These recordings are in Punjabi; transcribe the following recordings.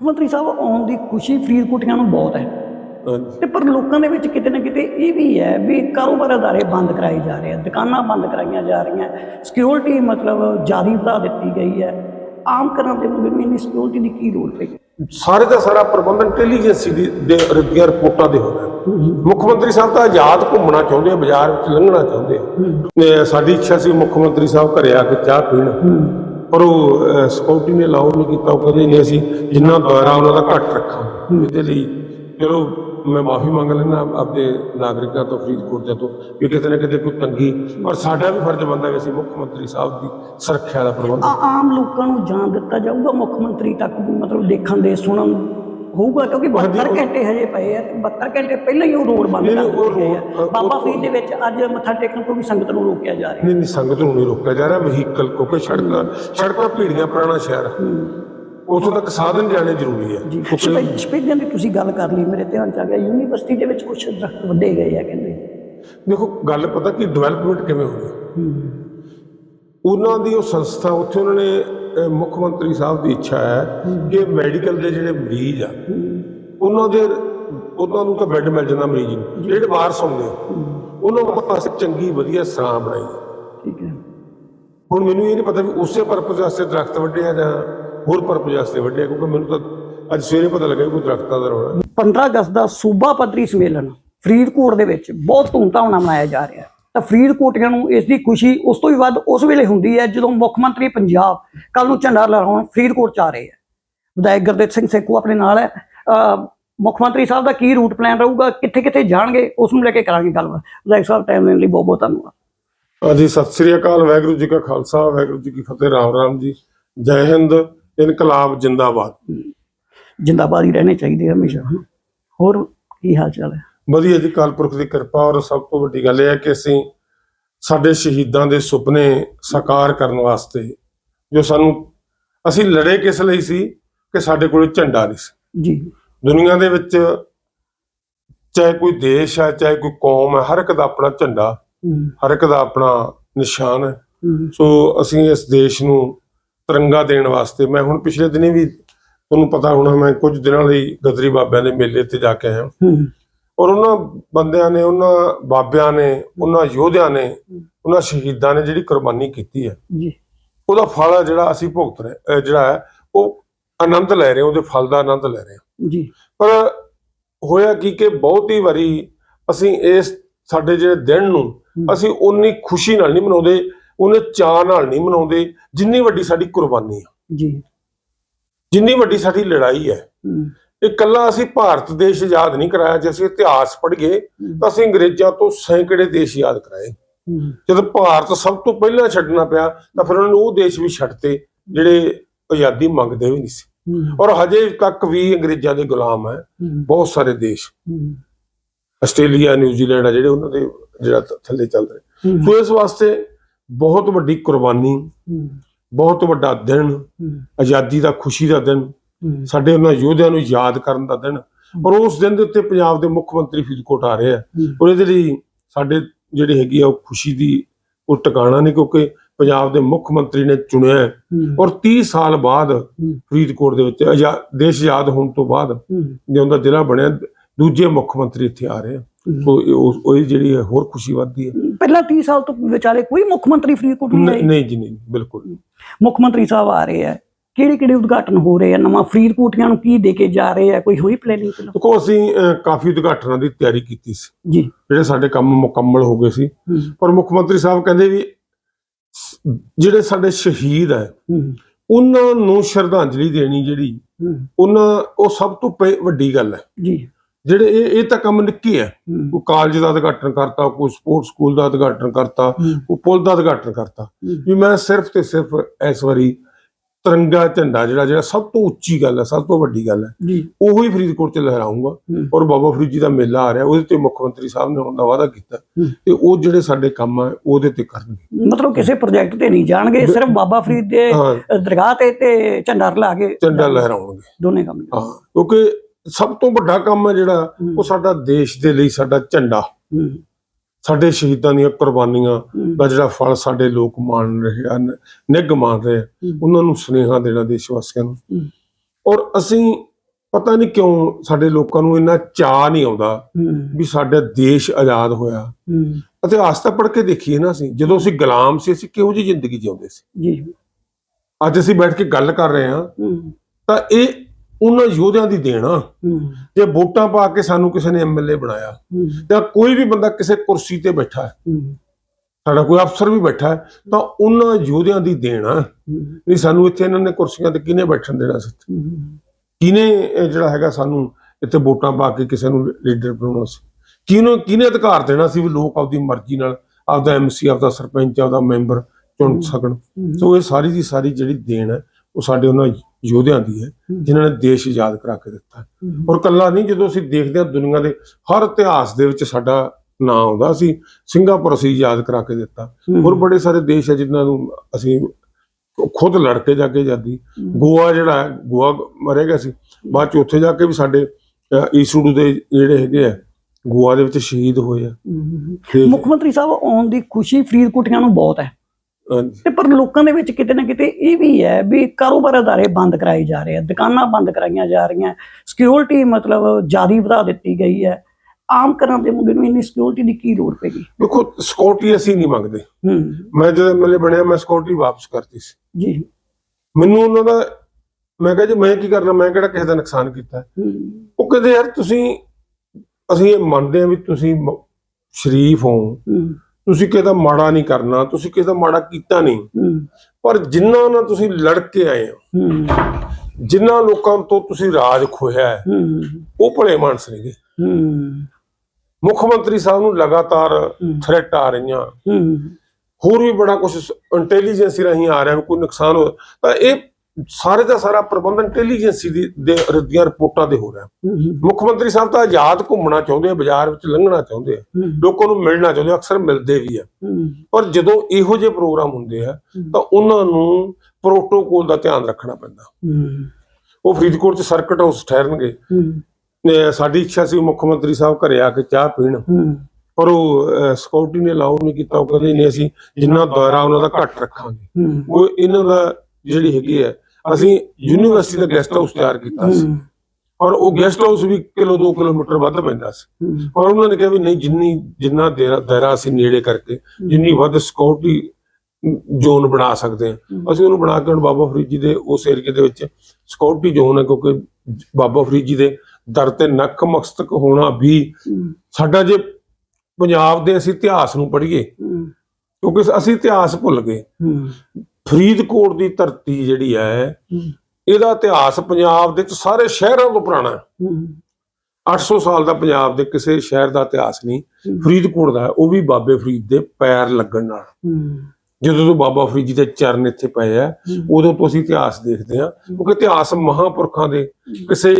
ਮੰਤਰੀ ਸਾਹਿਬ ਆਉਣ ਦੀ ਖੁਸ਼ੀ ਫਰੀਦਕੋਟੀਆਂ ਨੂੰ ਬਹੁਤ ਹੈ। ਤੇ ਪਰ ਲੋਕਾਂ ਦੇ ਵਿੱਚ ਕਿਤੇ ਨਾ ਕਿਤੇ ਇਹ ਵੀ ਹੈ ਵੀ ਕਾਰੋਬਾਰ ਅਦਾਰੇ ਬੰਦ ਕਰਾਏ ਜਾ ਰਹੇ ਆ ਦੁਕਾਨਾਂ ਬੰਦ ਕਰਾਈਆਂ ਜਾ ਰਹੀਆਂ ਸਿਕਿਉਰਿਟੀ ਮਤਲਬ ਜਾਰੀ ਵਧਾ ਦਿੱਤੀ ਗਈ ਹੈ। ਆਮ ਘਰਾਂ ਦੇ ਮੁੰਡੇ ਨੂੰ ਇੰਨੀ ਸਿਕਿਉਰਿਟੀ ਦੀ ਕੀ ਲੋੜ ਪਈ? ਸਾਰੇ ਦਾ ਸਾਰਾ ਪ੍ਰਬੰਧ ਇੰਟੈਲੀਜੈਂਸੀ ਦੀ ਦੇ ਦੀਆਂ ਰਿਪੋਰਟਾਂ ਦੇ ਹੋ ਰਿਹਾ ਮੁੱਖ ਮੰਤਰੀ ਸਾਹਿਬ ਤਾਂ ਆਜ਼ਾਦ ਘੁੰਮਣਾ ਚਾਹੁੰਦੇ ਆ ਬਾਜ਼ਾਰ ਵਿੱਚ ਲੰਘਣਾ ਚਾਹੁੰਦੇ ਆ। ਸਾਡੀ ਇੱਛਾ ਸੀ ਮੁੱਖ ਮੰਤਰੀ ਸਾਹਿਬ ਘਰੇ ਆ ਕੇ ਚਾਹ ਪੀਣ। ਪਰ ਉਹ ਸਕਿਉਰਟੀ ਨੇ ਲਾਉ ਨਹੀਂ ਕੀਤਾ, ਉਹ ਕਹਿੰਦੇ ਨਹੀਂ ਅਸੀਂ ਜਿੰਨਾ ਦਾਇਰਾ ਉਹਨਾਂ ਦਾ ਘੱਟ ਰੱਖਾਂਗੇ। ਇਹਦੇ ਲਈ ਚਲੋ, ਮੈਂ ਮਾਫੀ ਮੰਗ ਲੈਣਾ ਆਪਣੇ ਨਾਗਰਿਕਾਂ ਤੋਂ, ਫਰੀਦਕੋਟ ਦੇ ਤੋਂ, ਵੀ ਕਿਤੇ ਨਾ ਕਿਤੇ ਕੋਈ ਤੰਗੀ ਔਰ ਸਾਡਾ ਵੀ ਫਰਜ਼ ਬਣਦਾ ਕਿ ਅਸੀਂ ਮੁੱਖ ਮੰਤਰੀ ਸਾਹਿਬ ਦੀ ਸੁਰੱਖਿਆ ਦਾ ਪ੍ਰਬੰਧ ਆਮ ਲੋਕਾਂ ਨੂੰ ਜਾਣ ਦਿੱਤਾ ਜਾਊਗਾ ਮੁੱਖ ਮੰਤਰੀ ਤੱਕ, ਮਤਲਬ ਦੇਖਣ ਦੇ, ਸੁਣਨ ਹੋਊਗਾ ਕਿਉਂਕਿ 72 ਘੰਟੇ ਹਜੇ ਪਏ ਆ ਤੇ 72 ਘੰਟੇ ਪਹਿਲਾਂ ਹੀ ਉਹ ਰੋਡ ਬੰਦ ਕਰ ਦਿੱਤੇ ਬਾਬਾ ਫਰੀਦ ਦੇ ਵਿੱਚ ਅੱਜ ਮੱਥਾ ਟੇਕਣ ਤੋਂ ਵੀ ਸੰਗਤ ਨੂੰ ਰੋਕਿਆ ਜਾ ਰਿਹਾ। ਨਹੀਂ ਨਹੀਂ ਸੰਗਤ ਨੂੰ ਨਹੀਂ ਰੋਕਿਆ ਜਾ ਰਿਹਾ ਵਹੀਕਲ ਕਿਉਂਕਿ ਸੜਕਾਂ ਸੜਕਾਂ ਭੀੜੀਆਂ ਪੁਰਾਣਾ ਸ਼ਹਿਰ। ਉੱਥੋਂ ਤੱਕ ਸਾਧਨ ਜਾਣੇ ਜ਼ਰੂਰੀ ਹੈ ਜੀ ਸਪੇ- ਸਪੇਜ਼ਾਂ ਦੀ ਤੁਸੀਂ ਗੱਲ ਕਰ ਲਈ ਮੇਰੇ ਧਿਆਨ ਚ ਆ ਗਿਆ ਯੂਨੀਵਰਸਿਟੀ ਦੇ ਵਿੱਚ ਕੁਝ ਦਰਖਤ ਵੱਡੇ ਗਏ ਆ ਕਹਿੰਦੇ। ਦੇਖੋ ਗੱਲ ਪਤਾ ਕਿ ਡਿਵੈਲਪਮੈਂਟ ਕਿਵੇਂ ਹੋਣੀ ਉਹਨਾਂ ਦੀ ਉਹ ਸੰਸਥਾ ਉੱਥੇ ਉਹਨਾਂ ਨੇ ਅਹ, ਮੁੱਖ ਮੰਤਰੀ ਸਾਹਿਬ ਦੀ ਇੱਛਾ ਹੈ ਕਿ ਮੈਡੀਕਲ ਦੇ ਜਿਹੜੇ ਮਰੀਜ਼ ਆ ਉਹਨਾਂ ਦੇ ਉਹਨਾਂ ਨੂੰ ਤਾਂ ਬੈੱਡ ਮਿਲ ਜਾਂਦਾ ਮਰੀਜ਼ ਨੂੰ। ਜਿਹੜੇ ਬਾਹਰ ਸੌਂਦੇ ਆ, ਉਹਨਾਂ ਵਾਸਤੇ ਚੰਗੀ ਵਧੀਆ ਸਰਾਂ ਬਣਾਈ। ਠੀਕ ਹੈ। ਹੁਣ ਮੈਨੂੰ ਇਹ ਨਹੀਂ ਪਤਾ ਵੀ ਉਸੇ ਪਰਪਸ ਵਾਸਤੇ ਦਰਖਤ ਵੱਡੇ ਆ ਜਾਂ ਹੋਰ ਪਰਪਸ ਵਾਸਤੇ ਵੱਡੇ ਆ ਕਿਉਂਕਿ ਮੈਨੂੰ ਤਾਂ ਅੱਜ ਸਵੇਰੇ ਪਤਾ ਲੱਗਾ ਕਿ ਕੋਈ ਦਰਖਤਾਂ ਦਾ ਰੌਲਾ ਹੈ। 15 ਅਗਸਤ ਦਾ ਸੂਬਾ ਪੱਧਰੀ ਸਮੇਲਨ ਫਰੀਦਕੋਟ ਦੇ ਵਿੱਚ ਬਹੁਤ ਧੂਮਧਾਮ ਨਾਲ ਮਨਾਇਆ ਜਾ ਰਿਹਾ ਹੈ। ਤਾਂ ਫਰੀਦਕੋਟੀਆਂ ਨੂੰ ਇਸ ਦੀ ਖੁਸ਼ੀ ਉਸ ਤੋਂ ਵੀ ਵੱਧ ਉਸ ਵੇਲੇ ਹੁੰਦੀ ਹੈ ਜਦੋਂ ਮੁੱਖ ਮੰਤਰੀ ਪੰਜਾਬ ਕੱਲ ਨੂੰ ਝੰਡਾ ਲਹਿਰਾਉਣ ਫਰੀਦਕੋਟ ਚ ਆ ਰਹੇ ਹੈ। ਵਿਧਾਇਕ ਗੁਰਦੇਵ ਸਿੰਘ ਸੇਖੂ ਆਪਣੇ ਨਾਲ ਹੈ। ਮੁੱਖ ਮੰਤਰੀ ਸਾਹਿਬ ਦਾ ਕੀ ਰੂਟ ਪਲਾਨ ਰਹੂਗਾ ਕਿੱਥੇ ਕਿੱਥੇ ਜਾਣਗੇ ਉਸ ਨੂੰ ਲੈ ਕੇ ਕਰਾਂਗੇ ਗੱਲਬਾਤ। ਵਿਧਾਇਕ ਸਾਹਿਬ ਟਾਈਮ ਦੇਣ ਲਈ ਬਹੁਤ ਬਹੁਤ ਧੰਨਵਾਦ। ਹਾਂਜੀ ਸਤਿ ਸ੍ਰੀ ਅਕਾਲ ਵਾਹਿਗੁਰੂ ਜੀ ਕਾ ਖਾਲਸਾ ਵਾਹਿਗੁਰੂ ਜੀ ਕੀ ਫਤਿਹ ਰਾਮ ਰਾਮ ਜੀ। ਜੈ ਹਿੰਦ ਇਨਕਲਾਬ ਜਿੰਦਾਬਾਦ। ਜਿੰਦਾਬਾਦ ਹੀ ਰਹਿਣੇ ਚਾਹੀਦੇ ਹਮੇਸ਼ਾ ਹੋਰ ਕੀ ਹਾਲ ਚਾਲ ਹੈ? ਵਧੀਆ ਜੀ ਕਾਲਪੁਰਖ ਦੀ ਕਿਰਪਾ ਔਰ ਸਭ ਤੋਂ ਵੱਡੀ ਗੱਲ ਇਹ ਹੈ ਕਿ ਅਸੀਂ ਸਾਡੇ ਸ਼ਹੀਦਾਂ ਦੇ ਸੁਪਨੇ ਸਾਕਾਰ ਕਰਨ ਵਾਸਤੇ ਜੋ ਸਾਨੂੰ ਅਸੀਂ ਲੜੇ ਕਿਸ ਲਈ ਸੀ ਕਿ ਸਾਡੇ ਕੋਲ ਝੰਡਾ ਨਹੀਂ ਸੀ? ਜੀ। ਦੁਨੀਆ ਦੇ ਵਿੱਚ ਚਾਹੇ ਕੋਈ ਦੇਸ਼ ਹੈ ਚਾਹੇ ਕੋਈ ਕੌਮ ਹੈ ਹਰ ਇੱਕ ਦਾ ਆਪਣਾ ਝੰਡਾ ਹਰ ਇੱਕ ਦਾ ਆਪਣਾ ਨਿਸ਼ਾਨ ਹੈ। ਸੋ ਅਸੀਂ ਇਸ ਦੇਸ਼ ਨੂੰ ਤਿਰੰਗਾ ਦੇਣ ਵਾਸਤੇ ਮੈਂ ਹੁਣ ਪਿਛਲੇ ਦਿਨੀ ਵੀ ਤੁਹਾਨੂੰ ਪਤਾ ਹੋਣਾ ਮੈਂ ਕੁਝ ਦਿਨਾਂ ਲਈ ਗਦਰੀ ਬਾਬਿਆਂ ਦੇ ਮੇਲੇ ਤੇ ਜਾ ਕੇ ਆਇਆ। ਔਰ ਉਹਨਾਂ ਬੰਦਿਆਂ ਨੇ ਉਹਨਾਂ ਬਾਬਿਆਂ ਨੇ ਉਹਨਾਂ ਯੋਧਿਆਂ ਨੇ ਉਹਨਾਂ ਸ਼ਹੀਦਾਂ ਨੇ ਜਿਹੜੀ ਕੁਰਬਾਨੀ ਕੀਤੀ ਹੈ। ਜੀ। ਉਹਦਾ ਫਲ ਆ ਜਿਹੜਾ ਅਸੀਂ ਭੁਗਤ ਰਹੇ ਜਿਹੜਾ ਹੈ ਉਹ ਆਨੰਦ ਲੈ ਰਹੇ ਹਾਂ ਉਹਦੇ ਫਲ ਦਾ ਆਨੰਦ ਲੈ ਰਹੇ ਹਾਂ। ਜੀ। ਪਰ ਹੋਇਆ ਕੀ ਕਿ ਬਹੁਤੀ ਵਾਰੀ ਅਸੀਂ ਇਸ ਸਾਡੇ ਜਿਹੜੇ ਦਿਨ ਨੂੰ ਅਸੀਂ ਉਨੀ ਖੁਸ਼ੀ ਨਾਲ ਨਹੀਂ ਮਨਾਉਂਦੇ ਉਹਨੇ ਚਾਅ ਨਾਲ ਨਹੀਂ ਮਨਾਉਂਦੇ ਜਿੰਨੀ ਵੱਡੀ ਸਾਡੀ ਕੁਰਬਾਨੀ ਹੈ। ਜੀ। ਜਿੰਨੀ ਵੱਡੀ ਸਾਡੀ ਲੜਾਈ ਹੈ। ਇਹ ਕੱਲਾ ਅਸੀਂ ਭਾਰਤ ਦੇਸ਼ ਆਜ਼ਾਦ ਨਹੀਂ ਕਰਾਇਆ, ਜੇ ਅਸੀਂ ਇਤਿਹਾਸ ਪੜ੍ਹੀਏ, ਤਾਂ ਅਸੀਂ ਅੰਗਰੇਜ਼ਾਂ ਤੋਂ ਸੈਂਕੜੇ ਦੇਸ਼ ਯਾਦ ਕਰਾਏ। ਜਦੋਂ ਭਾਰਤ ਸਭ ਤੋਂ ਪਹਿਲਾਂ ਛੱਡਣਾ ਪਿਆ, ਤਾਂ ਫਿਰ ਉਹਨਾਂ ਨੂੰ ਉਹ ਦੇਸ਼ ਵੀ ਛੱਡਤੇ, ਜਿਹੜੇ ਆਜ਼ਾਦੀ ਮੰਗਦੇ ਵੀ ਨਹੀਂ ਸੀ। ਔਰ ਹਜੇ ਤੱਕ ਵੀ ਅੰਗਰੇਜ਼ਾਂ ਦੇ ਗੁਲਾਮ ਹੈ, ਬਹੁਤ ਸਾਰੇ ਦੇਸ਼। ਆਸਟ੍ਰੇਲੀਆ, ਨਿਊਜ਼ੀਲੈਂਡ ਆ ਜਿਹੜੇ ਉਹਨਾਂ ਦੇ ਜਿਹੜਾ ਥੱਲੇ ਚੱਲ ਰਹੇ। ਸੋ ਇਸ ਵਾਸਤੇ ਬਹੁਤ ਵੱਡੀ ਕੁਰਬਾਨੀ, ਬਹੁਤ ਵੱਡਾ ਦਿਨ, ਆਜ਼ਾਦੀ ਦਾ ਖੁਸ਼ੀ ਦਾ ਦਿਨ ਸਾਡੇ ਉਹਨਾਂ ਯੋਧਿਆਂ ਨੂੰ ਯਾਦ ਕਰਨ ਦਾ ਦਿਨ। ਔਰ ਉਸ ਦਿਨ ਦੇ ਉੱਤੇ ਪੰਜਾਬ ਦੇ ਮੁੱਖ ਮੰਤਰੀ ਫਰੀਦਕੋਟ ਆ ਰਹੇ ਆ। ਔਰ ਇਹਦੇ ਲਈ ਸਾਡੇ ਜਿਹੜੀ ਹੈਗੀ ਆ ਉਹ ਖੁਸ਼ੀ ਦੀ ਉਹ ਟਿਕਾਣਾ ਨਹੀਂ ਕਿਉਂਕਿ ਪੰਜਾਬ ਦੇ ਮੁੱਖ ਮੰਤਰੀ ਨੇ ਚੁਣਿਆ ਹੈ। ਔਰ 30 ਸਾਲ ਬਾਅਦ ਫਰੀਦਕੋਟ ਦੇ ਵਿੱਚ ਦੇਸ਼ ਆਜ਼ਾਦ ਹੋਣ ਤੋਂ ਬਾਅਦ ਜਦੋਂ ਦਾ ਜ਼ਿਲ੍ਹਾ ਬਣਿਆ ਦੂਜੇ ਮੁੱਖ ਮੰਤਰੀ ਇੱਥੇ ਆ ਰਹੇ ਆ। ਇਹ- ਉਹ ਉਹ ਜਿਹੜੀ ਹੈ ਹੋਰ ਖੁਸ਼ੀ ਵੱਧਦੀ ਹੈ। ਪਹਿਲਾਂ 30 ਸਾਲ ਤੋਂ ਵਿਚਾਲੇ ਕੋਈ ਮੁੱਖ ਮੰਤਰੀ ਫਰੀਦਕੋਟ ਨਹੀਂ ਨਹੀਂ ਜੀ ਨਹੀਂ ਬਿਲਕੁਲ। ਮੁੱਖ ਮੰਤਰੀ ਸਾਹਿਬ ਆ ਰਹੇ ਆ। ਕਿਹੜੇ ਕਿਹੜੇ ਉਦਘਾਟਨ ਹੋ ਰਹੇ ਆ? ਨਵਾਂ ਫਰੀਦਕੋਟੀਆਂ ਨੂੰ ਕੀ ਦੇ ਕੇ ਜਾ ਰਹੇ ਆ? ਕੋਈ ਹੋਈ ਪਲੈਨਿੰਗ ਦੇਖੋ ਅਸੀਂ ਅਹ, ਕਾਫੀ ਉਦਘਾਟਨਾਂ ਦੀ ਤਿਆਰੀ ਕੀਤੀ ਸੀ। ਜੀ। ਜਿਹੜੇ ਸਾਡੇ ਕੰਮ ਮੁਕੰਮਲ ਹੋ ਗਏ ਸੀ। ਪਰ ਮੁੱਖ ਮੰਤਰੀ ਸਾਹਿਬ ਕਹਿੰਦੇ ਵੀ ਸ- ਜਿਹੜੇ ਸਾਡੇ ਸ਼ਹੀਦ ਹੈ। ਉਹਨਾਂ ਨੂੰ ਸ਼ਰਧਾਂਜਲੀ ਦੇਣੀ ਜਿਹੜੀ ਉਹਨਾਂ ਉਹ ਸਭ ਤੋਂ ਵੱਡੀ ਗੱਲ ਹੈ। ਜੀ। ਜਿਹੜੇ ਇਹ ਇਹ ਤਾਂ ਕੰਮ ਨਿੱਕੀ ਹੈ। ਹਮ, ਕੋਈ ਕਾਲਜ ਦਾ ਉਦਘਾਟਨ ਕਰਤਾ ਕੋਈ ਸਪੋਰਟਸ ਸਕੂਲ ਦਾ ਉਦਘਾਟਨ ਕਰਤਾ ਹਮ, ਕੋਈ ਪੁਲ ਦਾ ਉਦਘਾਟਨ ਕਰਤਾ। ਵੀ ਮੈਂ ਸਿਰਫ ਤੇ ਸਿਰਫ ਇਸ ਵਾਰੀ ਤਿਰੰਗਾ ਝੰਡਾ ਜਿਹੜਾ ਜਿਹੜਾ ਸਭ ਤੋਂ ਉੱਚੀ ਗੱਲ ਹੈ ਸਭ ਤੋਂ ਵੱਡੀ ਗੱਲ ਹੈ। ਜੀ। ਉਹੀ ਫਰੀਦਕੋਟ 'ਚ ਲਹਿਰਾਊਂਗਾ ਹਮ, ਔਰ ਬਾਬਾ ਫਰੀਦ ਜੀ ਦਾ ਮੇਲਾ ਆ ਰਿਹਾ ਉਹਦੇ ਤੇ ਮੁੱਖ ਮੰਤਰੀ ਸਾਹਿਬ ਨੇ ਹੁਣ ਦਾ ਵਾਅਦਾ ਕੀਤਾ। ਤੇ ਉਹ ਜਿਹੜੇ ਸਾਡੇ ਕੰਮ ਆ ਉਹਦੇ ਤੇ ਕਰਨਗੇ। ਮਤਲਬ ਕਿਸੇ ਪ੍ਰੋਜੈਕਟ ਤੇ ਨਹੀਂ ਜਾਣਗੇ ਸਿਰਫ ਬਾਬਾ ਫਰੀਦ ਦੇ ਹਾਂ। ਦਰਗਾਹ ਤੇ ਤੇ ਝੰਡਾ ਲਾ ਕੇ ਝੰਡਾ ਲਹਿਰਾਉਣਗੇ। ਦੋਨੇ ਕੰਮ ਹਾਂ ਕਿਉਂਕਿ ਸਭ ਤੋਂ ਵੱਡਾ ਕੰਮ ਹੈ ਜਿਹੜਾ ਉਹ ਸਾਡਾ ਦੇਸ਼ ਦੇ ਲਈ ਸਾਡਾ ਝੰਡਾ। ਸਾਡੇ ਸ਼ਹੀਦਾਂ ਦੀਆਂ ਕੁਰਬਾਨੀਆਂ ਦਾ ਜਿਹੜਾ ਫਲ ਸਾਡੇ ਲੋਕ ਮਾਣ ਰਹੇ ਹਨ ਨਿੱਘ ਮਾਣ ਰਹੇ ਉਹਨਾਂ ਨੂੰ ਸੁਨੇਹਾ ਦੇਣਾ ਦੇਸ਼ ਵਾਸੀਆਂ ਨੂੰ। ਔਰ ਅਸੀਂ ਪਤਾ ਨਹੀਂ ਕਿਉਂ ਸਾਡੇ ਲੋਕਾਂ ਨੂੰ ਇੰਨਾ ਚਾਹ ਨਹੀਂ ਆਉਂਦਾ ਵੀ ਸਾਡਾ ਦੇਸ਼ ਆਜ਼ਾਦ ਹੋਇਆ। ਇਤਿਹਾਸ ਤਾਂ ਪੜ੍ਹ ਕੇ ਦੇਖੀਏ ਨਾ ਅਸੀਂ ਜਦੋਂ ਅਸੀਂ ਗੁਲਾਮ ਸੀ ਅਸੀਂ ਕਿਹੋ ਜਿਹੀ ਜ਼ਿੰਦਗੀ ਜਿਉਂਦੇ ਸੀ। ਜੀ। ਅੱਜ ਅਸੀਂ ਬੈਠ ਕੇ ਗੱਲ ਕਰ ਰਹੇ ਹੂੰ। ਤਾਂ ਇਹ ਉਹਨਾਂ ਯੋਧਿਆਂ ਦੀ ਦੇਣ ਆ। ਜੇ ਵੋਟਾਂ ਪਾ ਕੇ ਸਾਨੂੰ ਕਿਸੇ ਨੇ ਐਮਐਲਏ ਬਣਾਇਆ ਜਾਂ ਕੋਈ ਵੀ ਬੰਦਾ ਕਿਸੇ ਕੁਰਸੀ ਤੇ ਬੈਠਾ ਹੈ ਸਾਡਾ ਕੋਈ ਅਫਸਰ ਵੀ ਬੈਠਾ ਹੈ ਤਾਂ ਉਹਨਾਂ ਯੋਧਿਆਂ ਦੀ ਦੇਣ ਆ। ਨਹੀਂ ਸਾਨੂੰ ਇੱਥੇ ਇਹਨਾਂ ਨੇ ਕੁਰਸੀਆਂ ਤੇ ਕਿਹਨੇ ਬੈਠਣ ਦੇਣਾ ਸੀ ਕਿਹਨੇ ਜਿਹੜਾ ਹੈਗਾ ਸਾਨੂੰ ਇੱਥੇ ਵੋਟਾਂ ਪਾ ਕੇ ਕਿਸੇ ਨੂੰ ਲੀਡਰ ਬਣਾਉਣਾ ਸੀ? ਕਿਹਨੂੰ ਕਿਹਨੇ ਅਧਿਕਾਰ ਦੇਣਾ ਸੀ ਵੀ ਲੋਕ ਆਪਦੀ ਮਰਜ਼ੀ ਨਾਲ ਆਪਦਾ ਐਮਸੀ ਆਪਦਾ ਸਰਪੰਚ ਆਪਦਾ ਮੈਂਬਰ ਚੁਣ ਸਕਣ? ਸੋ ਇਹ ਸਾਰੀ ਦੀ ਸਾਰੀ ਜਿਹੜੀ ਦੇਣ ਹੈ ਉਹ ਸਾਡੇ ਉਹਨਾਂ ਯੋਧਿਆਂ ਦੀ ਹੈ ਜਿਨ੍ਹਾਂ ਨੇ ਦੇਸ਼ ਆਜ਼ਾਦ ਕਰਾ ਕੇ ਦਿੱਤਾ। ਔਰ ਕੱਲਾ ਨਹੀਂ ਜਦੋਂ ਅਸੀਂ ਦੇਖਦੇ ਹਾਂ ਦੁਨੀਆ ਦੇ ਹਰ ਇਤਿਹਾਸ ਦੇ ਵਿੱਚ ਸਾਡਾ ਨਾਂ ਆਉਂਦਾ ਸੀ ਸਿੰਗਾਪੁਰ ਅਸੀਂ ਆਜ਼ਾਦ ਕਰਾ ਕੇ ਦਿੱਤਾ। ਹੋਰ ਬੜੇ ਸਾਰੇ ਦੇਸ਼ ਹੈ ਜਿਨ੍ਹਾਂ ਨੂੰ ਅਸੀਂ ਖੁਦ ਲੜ ਕੇ ਜਾ ਕੇ ਜਾਂਦੀ ਗੋਆ ਜਿਹੜਾ ਗੋਆ ਮਰਿਆ ਗਿਆ ਸੀ। ਬਾਅਦ ਚ ਉੱਥੇ ਜਾ ਕੇ ਵੀ ਸਾਡੇ ਈਸੂੜੂ ਦੇ ਜਿਹੜੇ ਹੈਗੇ ਆ ਗੋਆ ਦੇ ਵਿੱਚ ਸ਼ਹੀਦ ਹੋਏ ਆ। ਮੁੱਖ ਮੰਤਰੀ ਸਾਹਿਬ ਆਉਣ ਦੀ ਖੁਸ਼ੀ ਫਰੀਦਕੋਟੀਆਂ ਨੂੰ ਬਹੁਤ ਹੈ। ਤੇ ਪਰ ਲੋਕਾਂ ਦੇ ਵਿੱਚ ਕਿਤੇ ਨਾ ਕਿਤੇ ਇਹ ਵੀ ਹੈ ਵੀ ਕਾਰੋਬਾਰ ਅਦਾਰੇ ਬੰਦ ਕਰਾਏ ਜਾ ਰਹੇ ਆ ਦੁਕਾਨਾਂ ਬੰਦ ਕਰਾਈਆਂ ਜਾ ਰਹੀਆਂ ਸਿਕਿਉਰਿਟੀ ਮਤਲਬ ਜ਼ਿਆਦਾ ਵਧਾ ਦਿੱਤੀ ਗਈ ਹੈ। ਆਮ ਘਰਾਂ ਦੇ ਮੁੰਡੇ ਨੂੰ ਇੰਨੀ ਸਿਕਿਉਰਿਟੀ ਦੀ ਕੀ ਲੋੜ ਪੈਗੀ ਦੇਖੋ ਸਕਿਉਰਟੀ ਅਸੀਂ ਨਹੀਂ ਮੰਗਦੇ। ਹੂੰ। ਮੈਂ ਜਦੋਂ ਐਮਐਲਏ ਬਣਿਆ ਮੈਂ ਸਕਿਉਰਟੀ ਵਾਪਸ ਕਰਤੀ ਸੀ। ਜੀ। ਮੈਨੂੰ ਉਹਨਾਂ ਦਾ ਮੈਂ ਕਿਹਾ ਜੀ ਮੈਂ ਕੀ ਕਰਨਾ ਮੈਂ ਕਿਹੜਾ ਕਿਸੇ ਦਾ ਨੁਕਸਾਨ ਕੀਤਾ? ਉਹ ਕਹਿੰਦੇ ਯਾਰ ਤੁਸੀਂ ਅਸੀਂ ਇਹ ਮੰਨਦੇ ਹਾਂ ਵੀ ਤੁਸੀਂ ਸ਼ਰੀਫ ਹੂੰ। ਤੁਸੀਂ ਕਿਸੇ ਦਾ ਮਾੜਾ ਨਹੀਂ ਕਰਨਾ ਤੁਸੀਂ ਕਿਸੇ ਦਾ ਮਾੜਾ ਕੀਤਾ ਨਹੀਂ। ਪਰ ਜਿਨ੍ਹਾਂ ਨਾਲ ਤੁਸੀਂ ਲੜ ਕੇ ਆਏ ਹੋ ਜਿਨ੍ਹਾਂ ਲੋਕਾਂ ਤੋਂ ਤੁਸੀਂ ਰਾਜ ਖੋਇਆ ਹੈ ਉਹ ਭਲੇ ਮਾਨਸ ਨੇਗੇ ਮੁੱਖ ਮੰਤਰੀ ਸਾਹਿਬ ਨੂੰ ਲਗਾਤਾਰ ਥ੍ਰੈਟ ਆ ਰਹੀਆਂ। ਹੋਰ ਵੀ ਬੜਾ ਕੁਝ ਇੰਟੈਲੀਜੈਂਸੀ ਰਾਹੀਂ ਆ ਰਿਹਾ ਕੋਈ ਨੁਕਸਾਨ ਹੋ ਤਾਂ ਇਹ ਸਾਰੇ ਦਾ ਸਾਰਾ ਪ੍ਰਬੰਧ ਇੰਟੈਲੀਜੈਂਸੀ ਦੀ ਦੇ ਦੀਆਂ ਰਿਪੋਰਟਾਂ ਦੇ ਹੋ ਰਿਹਾ। ਮੁੱਖ ਮੰਤਰੀ ਸਾਹਿਬ ਤਾਂ ਆਜ਼ਾਦ ਘੁੰਮਣਾ ਚਾਹੁੰਦੇ ਆ ਬਾਜ਼ਾਰ ਵਿੱਚ ਲੰਘਣਾ ਚਾਹੁੰਦੇ ਆ। ਲੋਕਾਂ ਨੂੰ ਮਿਲਣਾ ਚਾਹੁੰਦੇ ਆ, ਅਕਸਰ ਮਿਲਦੇ ਵੀ ਆ। ਪਰ ਜਦੋਂ ਇਹੋ ਜਿਹੇ ਪ੍ਰੋਗਰਾਮ ਹੁੰਦੇ ਆ ਤਾਂ ਉਹਨਾਂ ਨੂੰ ਪ੍ਰੋਟੋਕੋਲ ਦਾ ਧਿਆਨ ਰੱਖਣਾ ਪੈਂਦਾ। ਉਹ ਫਰੀਦਕੋਟ 'ਚ ਸਰਕਟ ਹਾਊਸ ਠਹਿਰਨਗੇ। ਸਾਡੀ ਇੱਛਾ ਸੀ ਮੁੱਖ ਮੰਤਰੀ ਸਾਹਿਬ ਘਰੇ ਆ ਕੇ ਚਾਹ ਪੀਣ। ਪਰ ਉਹ ਸਕਿਉਰਟੀ ਨੇ ਅਲਾਉ ਨਹੀਂ ਕੀਤਾ। ਉਹ ਕਹਿੰਦੇ ਨਹੀਂ ਅਸੀਂ ਜਿੰਨਾ ਦਾਇਰਾ ਉਹਨਾਂ ਦਾ ਘੱਟ ਰੱਖਾਂਗੇ। ਉਹ ਇਹਨਾਂ ਦਾ ਜਿਹੜੀ ਹੈਗੀ ਹੈ ਅਸੀਂ ਯੂਨੀਵਰਸਿਟੀ ਦਾ ਗੈਸਟ ਹਾਊਸ ਤਿਆਰ ਕੀਤਾ ਸੀ। ਔਰ ਉਹ ਗੈਸਟ ਹਾਊਸ ਵੀ ਕਿਲੋ 2 ਕਿਲੋਮੀਟਰ ਵੱਧ ਪੈਂਦਾ ਸੀ। ਔਰ ਉਹਨਾਂ ਨੇ ਕਿਹਾ ਵੀ ਨਹੀਂ ਜਿੰਨੀ ਜਿੰਨਾ ਦਾਇਰਾ ਅਸੀਂ ਨੇੜੇ ਕਰਕੇ ਜਿੰਨੀ ਵੱਧ ਸਿਕਿਉਰਿਟੀ ਜ਼ੋਨ ਬਣਾ ਸਕਦੇ ਹਾਂ। ਅਸੀਂ ਉਹਨੂੰ ਬਣਾ ਕੇ ਬਾਬਾ ਫਰੀਦ ਜੀ ਦੇ ਉਸ ਏਰੀਏ ਦੇ ਵਿੱਚ ਸਿਕਿਉਰਿਟੀ ਜ਼ੋਨ ਹੈ ਕਿਉਂਕਿ ਬਾਬਾ ਫਰੀਦ ਜੀ ਦੇ ਦਰ ਤੇ ਨੱਕ ਮਸਤਕ ਹੋਣਾ ਵੀ ਸਾਡਾ ਜੇ ਪੰਜਾਬ ਦੇ ਅਸੀਂ ਇਤਿਹਾਸ ਨੂੰ ਪੜ੍ਹੀਏ ਕਿਉਂਕਿ ਅਸੀਂ ਇਤਿਹਾਸ ਭੁੱਲ ਗਏ। ਫਰੀਦਕੋਟ ਦੀ ਧਰਤੀ ਜਿਹੜੀ ਹੈ ਇਹਦਾ ਇਤਿਹਾਸ ਪੰਜਾਬ ਦੇ ਸਾਰੇ ਸ਼ਹਿਰਾਂ ਤੋਂ ਪੁਰਾਣਾ ਹੈ। ਹੂੰ। 800 ਸਾਲ ਦਾ ਪੰਜਾਬ ਦੇ ਕਿਸੇ ਸ਼ਹਿਰ ਦਾ ਇਤਿਹਾਸ ਨਹੀਂ। ਫਰੀਦਕੋਟ ਦਾ ਉਹ ਵੀ ਬਾਬੇ ਫਰੀਦ ਦੇ ਪੈਰ ਲੱਗਣ ਨਾਲ। ਜਦੋਂ ਤੋਂ ਬਾਬਾ ਫਰੀਦ ਜੀ ਦੇ ਚਰਨ ਇੱਥੇ ਪਏ ਆ ਉਦੋਂ ਤੋਂ ਅਸੀਂ ਇਤਿਹਾਸ ਦੇਖਦੇ ਹਾਂ ਕਿਉਂਕਿ ਇਤਿਹਾਸ ਮਹਾਪੁਰਖਾਂ ਦੇ ਕਿਸੇ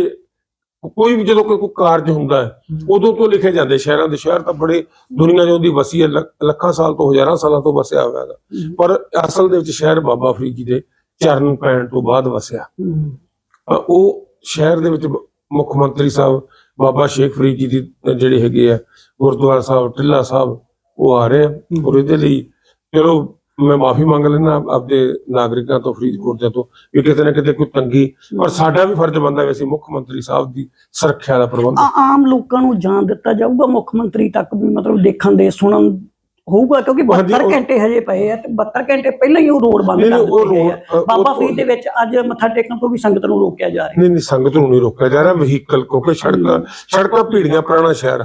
ਕੋਈ ਵੀ ਜਦੋਂ ਕੋਈ ਕੋਈ ਕਾਰਜ ਹੁੰਦਾ ਹੈ ਉਦੋਂ ਤੋਂ ਲਿਖੇ ਜਾਂਦੇ ਸ਼ਹਿਰਾਂ ਦੇ। ਸ਼ਹਿਰ ਤਾਂ ਬੜੇ ਦੁਨੀਆ ਜੋ ਦੀ ਵਸੀ ਹੈ ਲੱਖ- ਸਾਲ ਤੋਂ ਹਜ਼ਾਰਾਂ ਸਾਲਾਂ ਤੋਂ ਵਸਿਆ ਹੋਇਆ ਹੈ। ਪਰ ਅਸਲ ਦੇ ਵਿੱਚ ਸ਼ਹਿਰ ਬਾਬਾ ਫਰੀਦ ਜੀ ਦੇ ਚਰਨ ਪੈਣ ਤੋਂ ਬਾਅਦ ਵਸਿਆ। ਉਹ ਸ਼ਹਿਰ ਦੇ ਵਿੱਚ ਮੁੱਖ ਮੰਤਰੀ ਸਾਹਿਬ ਬਾਬਾ ਸ਼ੇਖ ਫਰੀਦ ਜੀ ਦੀ ਜਿਹੜੇ ਹੈਗੇ ਆ ਗੁਰਦੁਆਰਾ ਸਾਹਿਬ ਟਿੱਲਾ ਸਾਹਿਬ ਉਹ ਆ ਰਹੇ ਆ ਔਰ ਇਹਦੇ ਲਈ ਚਲੋ ਮੈਂ ਮਾਫੀ ਮੰਗ ਲੈਣਾ ਆਪਦੇ ਨਾਗਰਿਕਾਂ ਤੋਂ ਫਰੀਦਕੋਟ ਦੇ ਤੋਂ ਵੀ ਕਿਤੇ ਨਾ ਕਿਤੇ ਕੋਈ ਤੰਗੀ ਪਰ ਸਾਡਾ ਵੀ ਫਰਜ਼ ਬਣਦਾ ਵੈਸੇ ਮੁੱਖ ਮੰਤਰੀ ਸਾਹਿਬ ਦੀ ਸੁਰੱਖਿਆ ਦਾ ਪ੍ਰਬੰਧ ਆ- ਆਮ ਲੋਕਾਂ ਨੂੰ ਜਾਣ ਦਿੱਤਾ ਜਾਊਗਾ ਮੁੱਖ ਮੰਤਰੀ ਤੱਕ ਵੀ ਮਤਲਬ ਦੇਖਣ ਦੇ ਸੁਣਨ ਹੋਊਗਾ ਕਿਉਂਕਿ ਹਾਂਜੀ, 72 ਉਹ- ਘੰਟੇ ਹਜੇ ਪਏ ਆ ਤੇ 72 ਘੰਟੇ ਪਹਿਲਾਂ ਹੀ ਉਹ ਰੋਡ ਬੰਦ ਕਰ ਦਿੱਤੇ ਆ। ਬਾਬਾ ਫਰੀਦ ਦੇ ਵਿੱਚ ਅੱਜ ਮੱਥਾ ਟੇਕਣ ਤੋਂ ਵੀ ਸੰਗਤ ਨੂੰ ਰੋਕਿਆ ਜਾ ਰਿਹਾ। ਨਹੀਂ ਨਹੀਂ ਸੰਗਤ ਨੂੰ ਨਹੀਂ ਰੋਕਿਆ ਜਾ ਰਿਹਾ ਵਹੀਕਲ ਕਿਉਂਕਿ ਸੜਕਾਂ ਸੜਕਾਂ ਭੀੜੀਆਂ ਪੁਰਾਣਾ ਸ਼ਹਿਰ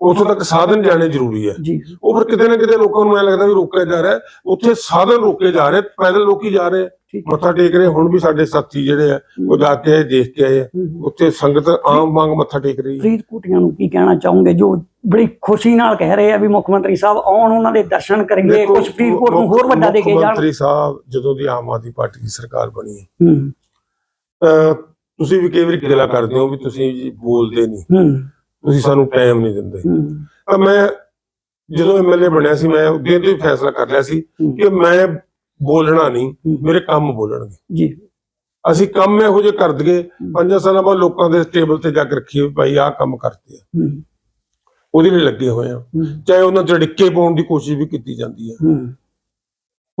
ਉੱਥੋਂ ਤੱਕ ਸਾਧਨ ਜਾਣੇ ਜ਼ਰੂਰੀ ਹੈ। ਜੀ। ਉਹ ਫਿਰ ਕਿਤੇ ਨਾ ਕਿਤੇ ਲੋਕਾਂ ਨੂੰ ਐ ਲੱਗਦਾ ਵੀ ਰੋਕਿਆ ਜਾ ਰਿਹਾ। ਉੱਥੇ ਸਾਧਨ ਰੋਕੇ ਜਾ ਰਹੇ ਪੈਦਲ ਲੋਕੀ ਜਾ ਰਹੇ ਮੱਥਾ ਟੇਕ ਰਹੇ ਹੁਣ ਵੀ ਸਾਡੇ ਸਾਥੀ ਜਿਹੜੇ ਆ ਉਹ ਜਾ ਕੇ ਆਏ, ਦੇਖ ਕੇ ਆਏ। ਉੱਥੇ ਸੰਗਤ ਆਮ ਵਾਂਗ ਮੱਥਾ ਟੇਕ ਰਹੀ ਹੈ। ਫਰੀਦਕੋਟੀਆਂ ਨੂੰ ਕੀ ਕਹਿਣਾ ਚਾਹੋਗੇ? ਜੋ ਬੜੀ ਖੁਸ਼ੀ ਨਾਲ ਕਹਿ ਰਹੇ ਆ ਵੀ ਮੁੱਖ ਮੰਤਰੀ ਸਾਹਿਬ ਆਉਣ ਉਹਨਾਂ ਦੇ ਦਰਸ਼ਨ ਦੇਖੋ, ਕੁਝ ਫਰੀਦਕੋਟ ਨੂੰ ਹੋਰ ਵੱਡਾ ਦੇ ਕੇ ਮੁੱਖ ਜਾਣ। ਮੰਤਰੀ ਸਾਹਿਬ ਜਦੋਂ ਦੀ ਆਮ ਆਦਮੀ ਪਾਰਟੀ ਦੀ ਸਰਕਾਰ ਬਣੀ ਹੈ। ਤੁਸੀਂ ਵੀ ਕਈ ਵਾਰੀ ਗਿਲਾ ਕਰਦੇ ਹੋ ਵੀ ਤੁਸੀਂ ਬੋਲਦੇ ਨਹੀਂ। ਹੂੰ। ਤੁਸੀਂ ਸਾਨੂੰ ਟਾਈਮ ਨਹੀਂ ਦਿੰਦੇ। ਤਾਂ ਮੈਂ ਜਦੋਂ ਐਮਐਲਏ ਬਣਿਆ ਸੀ ਮੈਂ ਉਦੋਂ ਤੋਂ ਹੀ ਫੈਸਲਾ ਕਰ ਲਿਆ ਸੀ। ਕਿ ਮੈਂ ਬੋਲਣਾ ਨਹੀਂ ਮੇਰੇ ਕੰਮ ਬੋਲਣਗੇ। ਜੀ। ਅਸੀਂ ਕੰਮ ਇਹੋ ਜਿਹੇ ਕਰ ਦਈਏ ਪੰਜਾਂ ਸਾਲਾਂ ਬਾਅਦ ਲੋਕਾਂ ਦੇ ਟੇਬਲ ਤੇ ਜਾ ਕੇ ਰੱਖੀਏ ਭਾਈ ਆਹ ਕੰਮ ਕਰਤੇ ਆ। ਉਹਦੇ ਲਈ ਲੱਗੇ ਹੋਏ ਆ। ਚਾਹੇ ਉਹਨਾਂ ਚ ਡਿੱਕੇ ਪਾਉਣ ਦੀ ਕੋਸ਼ਿਸ਼ ਵੀ ਕੀਤੀ ਜਾਂਦੀ ਹੂੰ।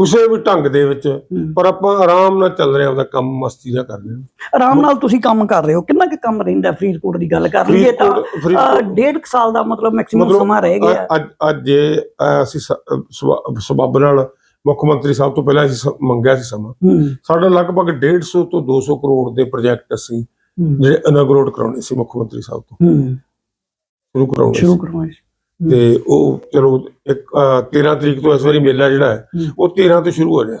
ਕਿਸੇ ਵੀ ਢੰਗ ਦੇ ਵਿੱਚ ਪਰ ਆਪਾਂ ਆਰਾਮ ਨਾਲ ਚੱਲ ਰਹੇ ਉਹਦਾ ਕੰਮ ਮਸਤੀ ਨਾਲ ਕਰ ਰਹੇ ਹਾਂ। ਆਰਾਮ ਨਾਲ ਤੁਸੀਂ ਕੰਮ ਕਰ ਰਹੇ ਹੋ ਕਿੰਨਾ ਕੁ ਕੰਮ ਰਹਿੰਦਾ ਫਰੀਦਕੋਟ ਦੀ ਗੱਲ ਕਰ ਲਈਏ ਤਾਂ? ਡੇਢ ਕੁ ਸਾਲ ਦਾ ਮਤਲਬ ਮੈਕਸਿਮਮ ਸਮਾਂ ਰਹਿ ਗਿਆ ਅੱਜ ਅੱਜ ਜੇ ਅਸੀਂ ਸਬੱਬ ਨਾਲ ਮੁੱਖ ਮੰਤਰੀ ਸਾਹਿਬ ਤੋਂ ਪਹਿਲਾਂ ਅਸੀਂ ਮੰਗਿਆ ਸੀ ਸਮਾਂ। ਸਾਡਾ ਲਗਭਗ 150 ਤੋਂ 200 ਕਰੋੜ ਦੇ ਪ੍ਰੋਜੈਕਟ ਅਸੀਂ ਜਿਹੜੇ ਇਨਾਗਰੇਟ ਕਰਾਉਣੇ ਸੀ ਮੁੱਖ ਮੰਤਰੀ ਸਾਹਿਬ ਤੋਂ। ਸ਼ੁਰੂ ਕਰਾਉਣੇ ਸ਼ੁਰੂ ਸੀ। ਕਰਵਾਏ ਤੇ ਉਹ ਚਲੋ ਇੱਕ ਅ, 13 ਤਰੀਕ ਤੋਂ ਇਸ ਵਾਰੀ ਮੇਲਾ ਜਿਹੜਾ ਹੈ। ਉਹ 13 ਤੋਂ ਸ਼ੁਰੂ ਹੋ ਰਿਹਾ।